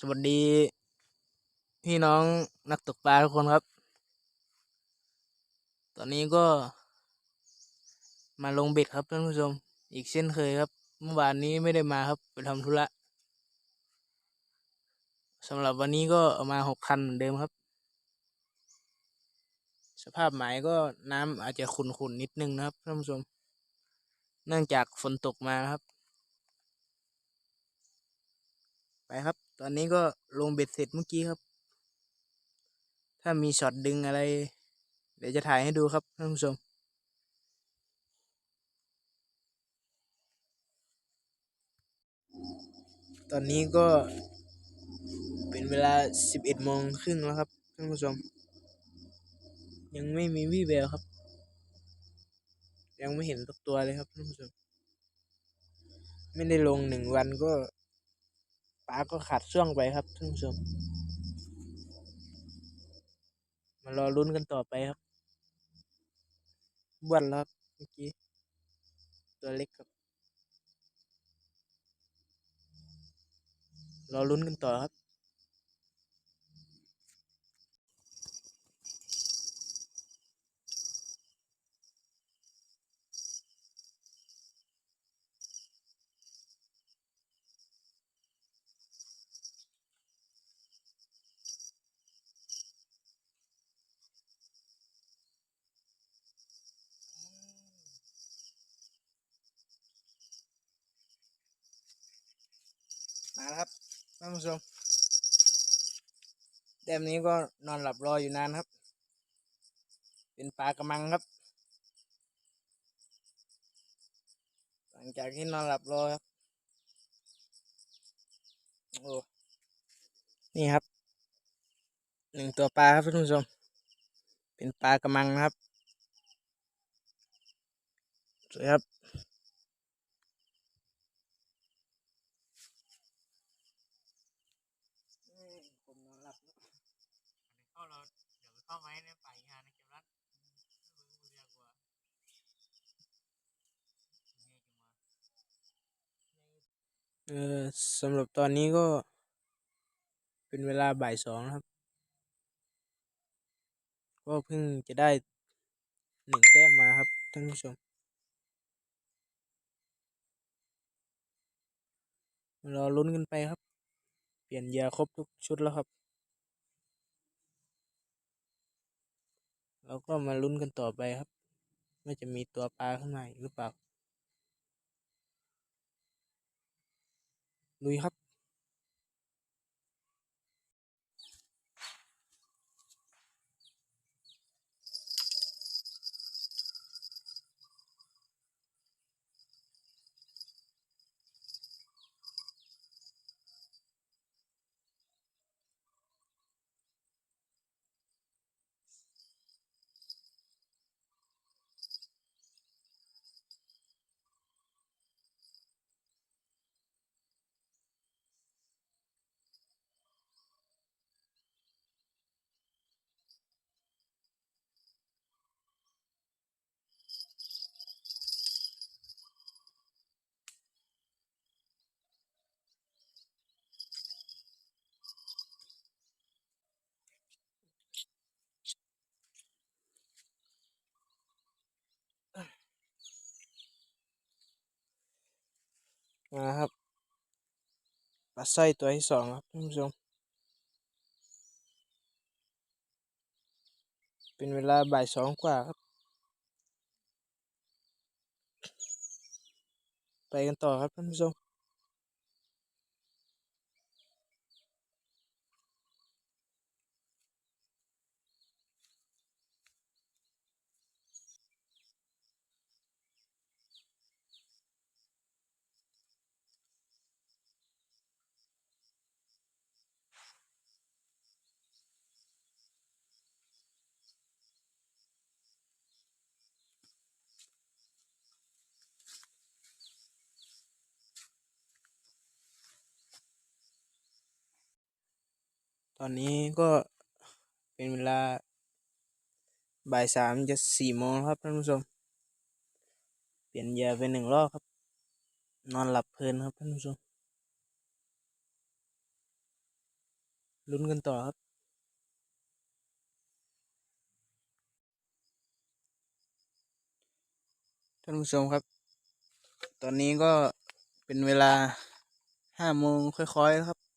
สวัสดี พี่น้องนักตกปลาทุกคนครับ ตอนนี้ก็ มาลงเบ็ดครับท่านผู้ชม อีกเช่นเคยครับ เมื่อวานนี้ไม่ได้มาครับ ไปทำธุระสำหรับวันนี้ก็เอามาหกคันเหมือนเดิมครับ สภาพหมายก็น้ำอาจจะขุ่นๆนิดนึงนะครับท่านผู้ชม เนื่องจากฝนตกมาครับ ไปครับ ตอนนี้ก็ลงเบ็ดเสร็จเมื่อกี้ครับ ถ้ามีช็อตดึงอะไร เดี๋ยวจะถ่ายให้ดูครับท่านผู้ชม ตอนนี้ก็เป็นเวลาสิบเอ็ดโมงครึ่งแล้วครับท่านผู้ชม ยังไม่มีวี่แววครับ ยังไม่เห็นตัวเลยครับท่านผู้ชม ไม่ได้ลงหนึ่งวันก็ ปลาก็ขาดช่วงไปครับท่านผู้ชม มารอลุ้นกันต่อไปครับบ้วนแล้วครับเมื่อกี้ตัวเล็กครับ รอลุ้นกันต่อครับ มาแล้วครับท่านผู้ชมแต้มนี้ก็นอนหลับรออยู่นานครับ เป็นปลากระมังครับ หลังจากที่นอนหลับรอครับโอ้นี่ครับหนึ่งตัวปลาครับท่านผู้ชม เป็นปลากระมังครับสวยครับ ผมนอนหลับเข้าเราเดี๋ยวเข้าไว้ในป่าอีกาในเกมรัดมึงเรียกว่า เออสำหรับตอนนี้ก็ เป็นเวลาบ่ายสองครับ ก็เพิ่งจะได้หนึ่งแต้มมาครับท่านผู้ชม รอลุ้นกันไปครับ เปลี่ยนยื่อครบทุกชุดแล้วครับ เราก็มาลุ้นกันต่อไปครับ ว่าจะมีตัวปลาข้างในหรือเปล่า ลุย ครับมาครับปลาสร้อยตัวที่สองครับท่านผู้ชม เป็นเวลาบ่ายสองกว่าครับ ไปกันต่อครับท่านผู้ชม ตอนนี้ก็เป็นเวลาบ่ายสามจะสี่โมงครับท่านผู้ชม เปลี่ยนยื่อเป็นหนึ่งรอบครับ นอนหลับเพลินครับท่านผู้ชม ลุ้นกันต่อครับท่านผู้ชมครับ ตอนนี้ก็เป็นเวลาห้าโมงค่อยๆครับ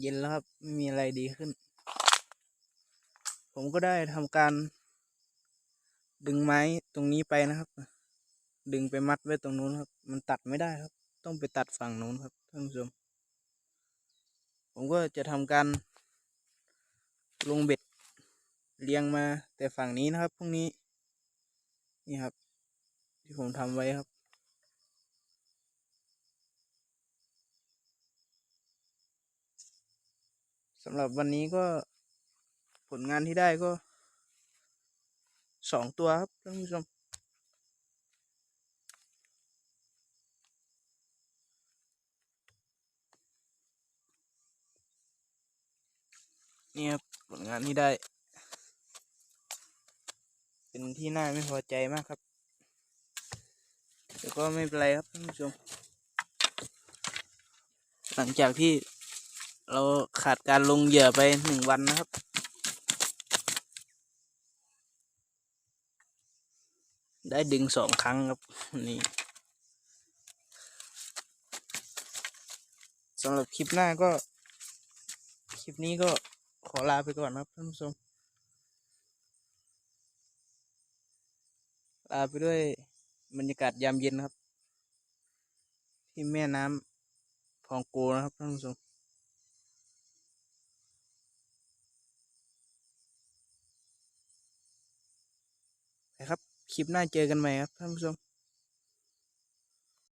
เย็นแล้วครับไม่มีอะไรดีขึ้น ผมก็ได้ทำการ ดึงไม้ตรงนี้ไปนะครับ ดึงไปมัดไว้ตรงนู้นครับ มันตัดไม่ได้ครับ ต้องไปตัดฝั่งนู้นครับท่านผู้ชม ผมก็จะทำการ ลงเบ็ดเลี้ยงมาแต่ฝั่งนี้นะครับพรุ่งนี้ นี่ครับ ที่ผมทำไว้ครับ สำหรับวันนี้ก็ผลงานที่ได้ก็สองตัวครับท่านผู้ชมนี่ครับผลงานที่ได้ เป็นที่น่าไม่พอใจมากครับแต่ก็ไม่เป็นไรครับท่านผู้ชม หลังจากที่ เราขาดการลงเหยื่อไปหนึ่งวันนะครับ ได้ดึงสองครั้งครับ นี่สำหรับคลิปหน้าก็ คลิปนี้ก็ขอลาไปก่อนครับท่านผู้ชมลาไปด้วยบรรยากาศยามเย็นครับ ที่แม่น้ำพองโกนะครับท่านผู้ชม คลิปหน้าเจอกันใหม่ครับท่านผู้ชม